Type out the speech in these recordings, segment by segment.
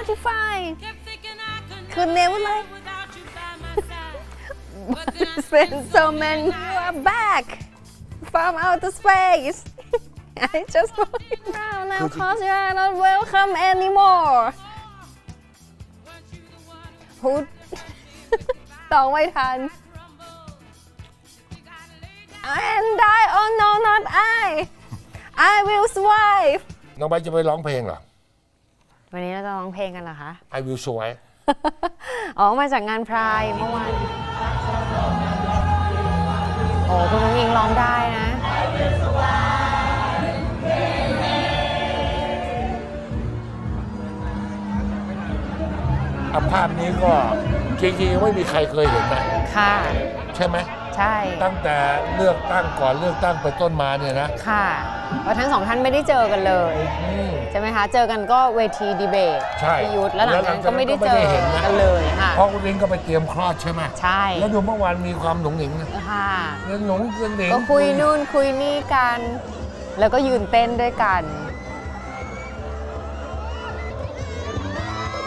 Spotify คือเนวเลย Spend so many you are back from outer space I just want you now now cause you are not welcome anymore พูด ต่อไม่ทัน and I oh no not I I will survive น้องใบร์ทจะไปร้องเพลงเหรอ วันนี้เราจะร้องเพลงกันเหรอคะ I will survive อ๋อ มาจากงานพรายเมื่อวาน โอ้คุณนุ้งอิงร้องได้นะอะภาพนี้ก็จริงๆไม่มีใครเคยเห็นนะค่ะ ใช่ไหม ใช่ ตั้งแต่เลือกตั้งก่อนเลือกตั้งไปต้นมาเนี่ยนะค่ะเพราะทั้งสองท่านไม่ได้เจอกันเลย อืม ใช่ไหมคะ เจอกันก็เวทีดีเบตใช่พิยุทธ์แล้วหลังจากนั้นก็ไม่ได้แล้วหลังเจจากนั้นก็ไม่อได้เห็นนะ กันเลยค่ะ เพราะคุณลิงก็ไปเตรียมคลอดใช่ไหมใช่ แล้วดูเมื่อวานมีความหนุ่งหนิงนะค่ะ เรื่องหนุ่งเรื่องหนิงก็คุยนู่นคุยนี่กัน แล้วก็ยืนเต้นด้วยกัน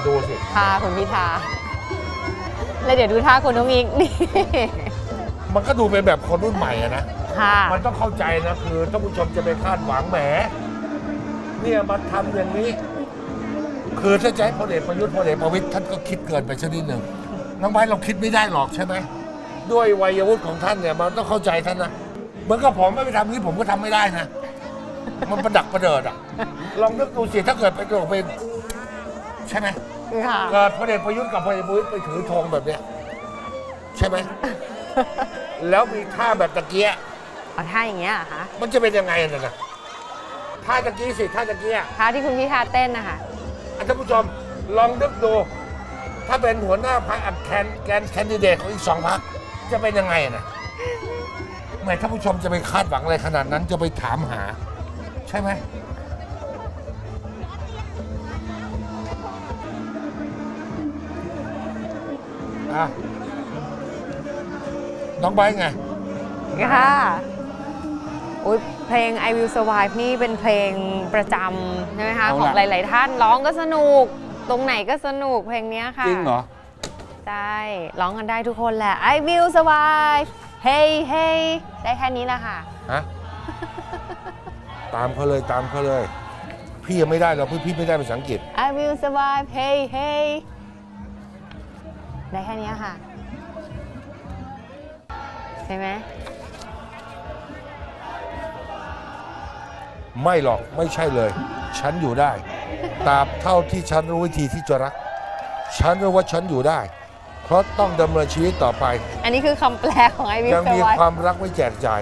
ดูสิท่าคุณพิธาแล้วเดี๋ยวดูท่าคุณนุ้งอิงนี่ มันก็ดูเป็นแบบคนรุ่นใหม่อะนะ ค่ะมันต้องเข้าใจนะคือท่านผู้ชมจะไปคาดหวังแหม เนี่ยมาทำอย่างนี้ คือถ้าจะให้พลเอกประยุทธ์พลเอกประวิตยท่านก็คิดเกินไปชนิดหนึ่งน้องไม้เราคิดไม่ได้หรอกใช่ไหมด้วยวัยวุฒิของท่านเนี่ยมันต้องเข้าใจท่านนะเหมือนกับผมไม่ไปทำนี้ผมก็ทำไม่ได้นะ มันประดักประเดิดอะลองนึกดูสิถ้าเกิดไปโดดไปใช่ไหม ค่ะ เกิดพลเอกประยุทธ์กับพลเอกประวิตยไปถือธงแบบเนี้ยใช่ไหม แล้วมีท่าแบบตะเกียะเอาท่าอย่างเงี้ยเหรอคะมันจะเป็นยังไงน่ะนะท่าตะกี้สิท่าตะกี้อะท่าที่คุณพิธาเต้นนะคะอะท่านผู้ชมลองนึกดู ถ้าเป็นหัวหน้าพรรคอันแคนแกนแคนดิเดตของอีกสองพรรคจะเป็นยังไงนะแหม่ท่านผู้ชมจะไปคาดหวังอะไรขนาดนั้นจะไปถามหา ใช่ไหม อะ น้องไบร์ทไง ค่ะอุ๊ยเพลง I Will Survive นี่เป็นเพลงประจำใช่ไหมคะเอาล่ะ ของหลาย ๆ ท่านร้องก็สนุก ตรงไหนก็สนุกเพลงเนี้ยค่ะจริงเหรอ ใช่ร้องกันได้ทุกคนแหละ I Will Survive Hey Hey ได้แค่นี้แหละค่ะ ฮะ ตามเขาเลยตามเขาเลย พี่ยังไม่ได้หรอกพี่พี่ไม่ได้ภาษาอังกฤษ I will survive Hey Hey ได้แค่นี้ค่ะ ใช่ไหมไม่หรอกไม่ใช่เลย ฉันอยู่ได้ตราบเท่าที่ฉันรู้วิธีที่จะรัก ฉันรู้ว่าฉันอยู่ได้ เพราะต้องดำเนินชีวิตต่อไป อันนี้คือคำแปลของ I will ยังมี survive ความรักไว้แจกจ่าย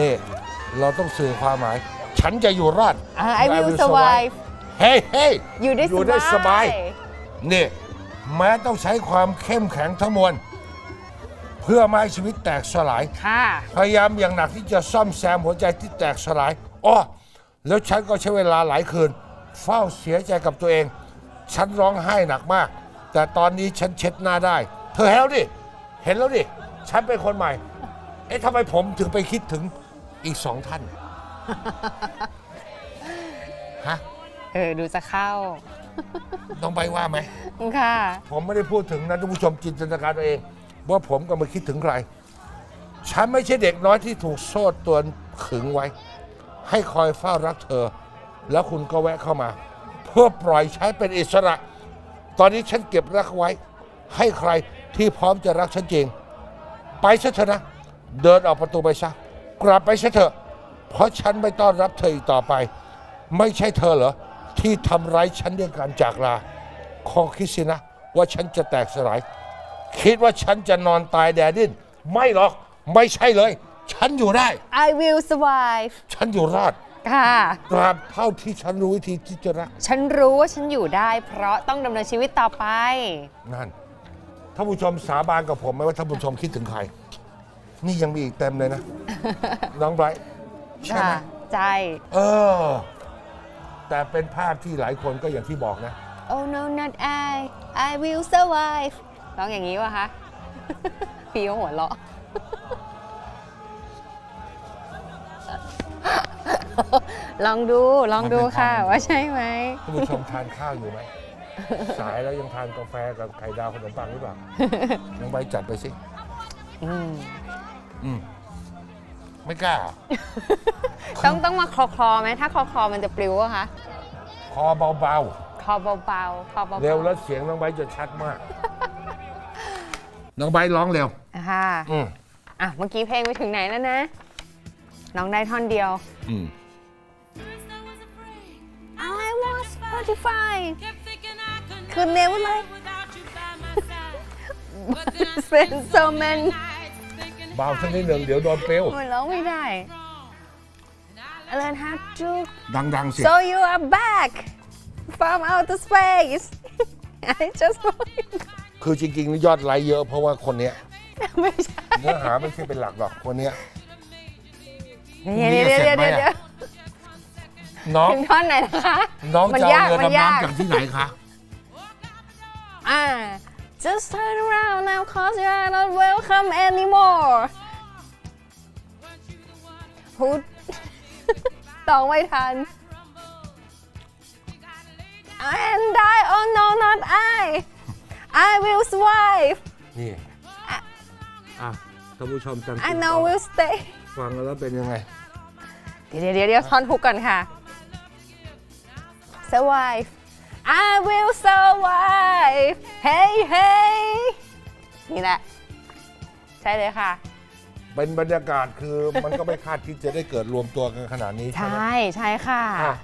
นี่เราต้องสื่อความหมาย ฉันจะอยู่รอดอ่า I will survive เฮ้ยเฮ้ย อยู่ได้อยู่ได้สบายสบาย นี่แม้ต้องใช้ความเข้มแข็งทั้งมวล เพื่อไม่ให้ชีวิตแตกสลาย ค่ะ พยายามอย่างหนักที่จะซ่อมแซมหัวใจที่แตกสลายอ้อแล้วฉันก็ใช้เวลาหลายคืน เฝ้าเสียใจกับตัวเอง ฉันร้องไห้หนักมาก แต่ตอนนี้ฉันเช็ดหน้าได้ เธอเห็นแล้วดิ เห็นแล้วดิ ฉันเป็นคนใหม่ เอ๊ะทำไมผมถึงไปคิดถึงอีกสองท่าน ฮะ เออ ดูจะเข้าต้องไปว่าไหมค่ะ ผมไม่ได้พูดถึงนะท่านผู้ชมจินตนาการตัวเอง ว่าผมกำลังคิดถึงใคร ฉันไม่ใช่เด็กน้อยที่ถูกโซ่ตรวนขึงไว้ ให้คอยเฝ้ารักเธอ แล้วคุณก็แวะเข้ามา เพื่อปล่อยใช้เป็นอิสระ ตอนนี้ฉันเก็บรักไว้ ให้ใครที่พร้อมจะรักฉันจริง ไปซะเถอะนะ เดินออกประตูไปซะ กลับไปซะเถอะ เพราะฉันไม่ต้อนรับเธออีกต่อไป ไม่ใช่เธอเหรอที่ทำร้ายฉันด้วยการจากลาคงคิดสินะ ว่าฉันจะแตกสลาย คิดว่าฉันจะนอนตายแดดดิ้นไม่หรอกไม่ใช่เลย ฉันอยู่ได้ I will survive ฉันอยู่รอดค่ะ ตราบเท่าที่ฉันรู้วิธีที่จะรักฉันรู้ว่าฉันอยู่ได้ เพราะต้องดำเนินชีวิตต่อไป นั่นท่านผู้ชมสาบานกับผมไหมว่าท่านผู้ชมคิดถึงใคร นี่ยังมีอีกเต็มเลยนะ น้องไบรท์ใช่ไหมค่ะใจ เออ แต่เป็นภาพที่หลายคนก็อย่างที่บอกนะ Oh no not I I will survive ร้องอย่างนี้วะคะพี่ก็หัวเราะลองดูลองดูค่ะมันเป็นความว่าใช่ไหมท่านผู้ชมทานข้าวอยู่ไหม สายแล้วยังทานกาแฟกับไข่ดาวขนมปังหรือเปล่าน้องใบจัดไปสิอืมอืมไม่กล้า ต้องต้องมาคลอคลอๆไหมถ้าคลอคลอๆมันจะปลิวอะคะคอเบาคลอเบาๆคลอเบาๆๆเร็วแล้วเสียงน้องใบจะชัดมาก น้องใบร้องเร็วค่ะอืมอะเมื่อกี้เพลงไปถึงไหนแล้วนะน้องได้ท่อนเดียว อืม I was Spotify Kept thinking I could Could never like without you by my side. But then I spend so many nights thinking เบาสักนิดหนึ่งเดี๋ยวโดนเปลวมันร้องไม่ได้ I learned how to ดังๆสิ so you are back from outer space I just want you คือจริงๆนี่ยอดไลค์เยอะเพราะว่าคนเนี้ยไม่ใช่เนื้อหาไม่ใช่เป็นหลักหรอกคนเนี้ย เดี๋ยวเดี๋ยวเดี๋ยวเดี๋ยวเดี๋ยวน้องถึงท่อนไหนนะคะ น้องมันจะเอายากเรือมันดำยาก น้ำจากที่ไหนคะ อ่า just turn around now cause you are not welcome anymore พูดต้องไม่ทัน and I oh no not I I will survive นี่อะท่านผู้ชมจำ I know will stay ฟังแล้วเป็นยังไง เดี๋ยวเดี๋ยวเดี๋ยวท่อนฮุกก่อนค่ะ survive I will survive hey hey นี่แหละ ใช่เลยค่ะ เป็นบรรยากาศคือมันก็ไม่คาดคิดจะได้เกิดรวมตัวกันขนาดนี้ใชใช่ไหม่ใช่ค่ะ อะ